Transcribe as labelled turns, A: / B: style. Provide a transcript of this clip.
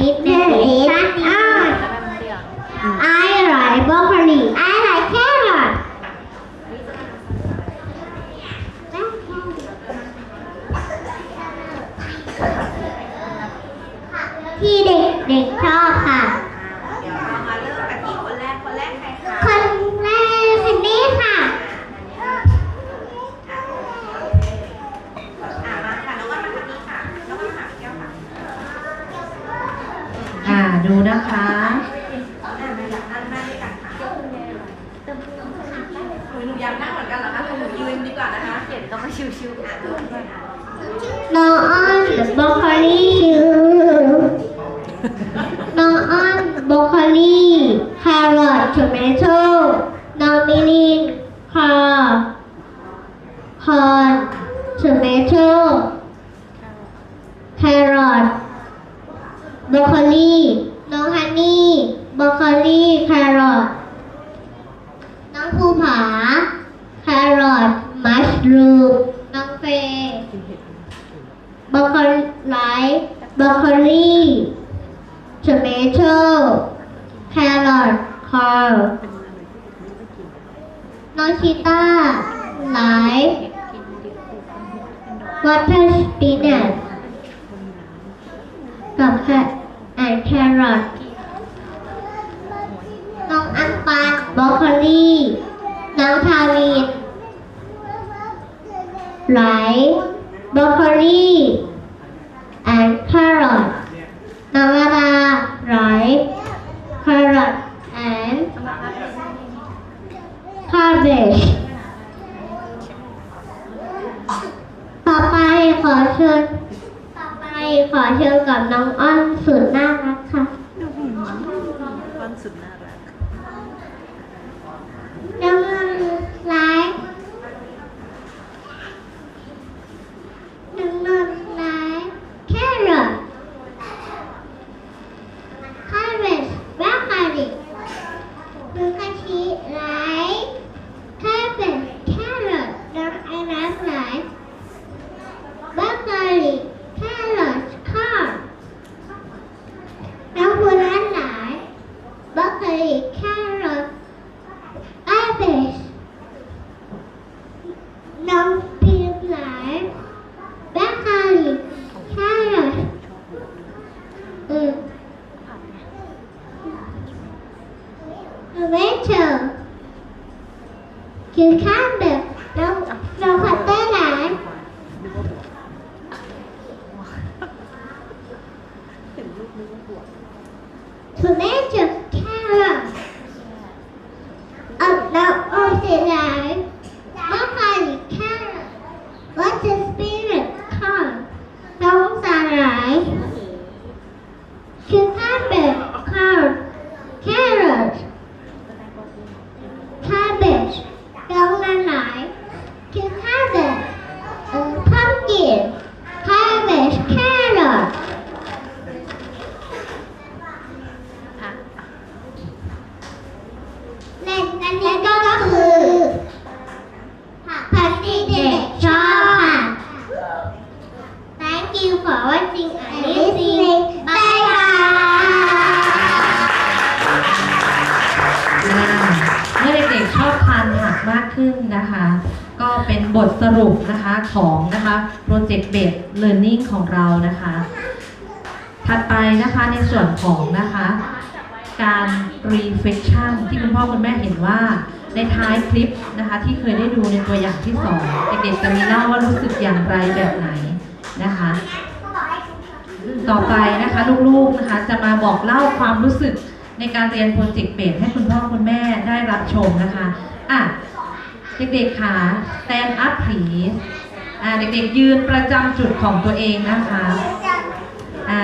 A: นิดนึงสั้นนิดนึง I like broccoli I like carrot ที่เด็ก ดู
B: นะ
A: คะ
B: อ่ามาอยากนั่งนั่งด้วยกันค่ะหนูหนูอยากนั่งเหมือนกันเหรอคะหนูยืนดีกว่านะคะเห็นก็มาชิวๆอะเดินไปอะ
A: น้องอ้อนบรอกโคลีน้องอ้อนบรอกโคลีแครอททอมโตน้องมิลินคอคอนทอมโตแครอทบรอกโคลีน้องฮันนี่บรอกโคลีแครอทน้องภูผาแครอทมัช รูมน้องเฟย์บรอกโคไลบรอกโคลีทอมโตแครอทคอลน้องชิต้าไลวอเตอร์สปินัทกับแคแอนแครอทน้องอันปันบรอกโคลีน้องทาวิน ไหลบรอกโคลี and carrot นาวาดาไหล carrot and cabbage ต่อไปขอเชิญต่อไปขอเชิญกับน้องอ้อนสุดน่ารักค่ะ
C: ความสุดน่ารัก
A: น้องอ้อน broccoli, carrot, cabbage, non-peel broccoli, Rachel. cucumber. Tomato.
C: เมื่อเด็กๆชอบทานผักมากขึ้นนะคะ ก็เป็นบทสรุปนะคะของนะคะโปรเจกต์เบสเ e ร์ n นิ่งของเรานะคะ ถัดไปนะคะในส่วนของนะคะการ reflection ที่คุณพ่อคุณแม่เห็นว่าในท้ายคลิปนะคะ ที่เคยได้ดูในตัวอย่างที่สองเด็กๆจะมีเล่าว่ารู้สึกอย่างไรแบบไหนนะคะ ต่อไปนะคะลูกๆนะคะจะมาบอกเล่าความรู้สึก ในการเรียนโปรเจกต์เบสให้คุณพ่อคุณแม่ได้รับชมนะคะอะเด็กๆค่ะ stand up please อ่าเด็กๆยืนประจำจุดของตัวเองนะคะอ่า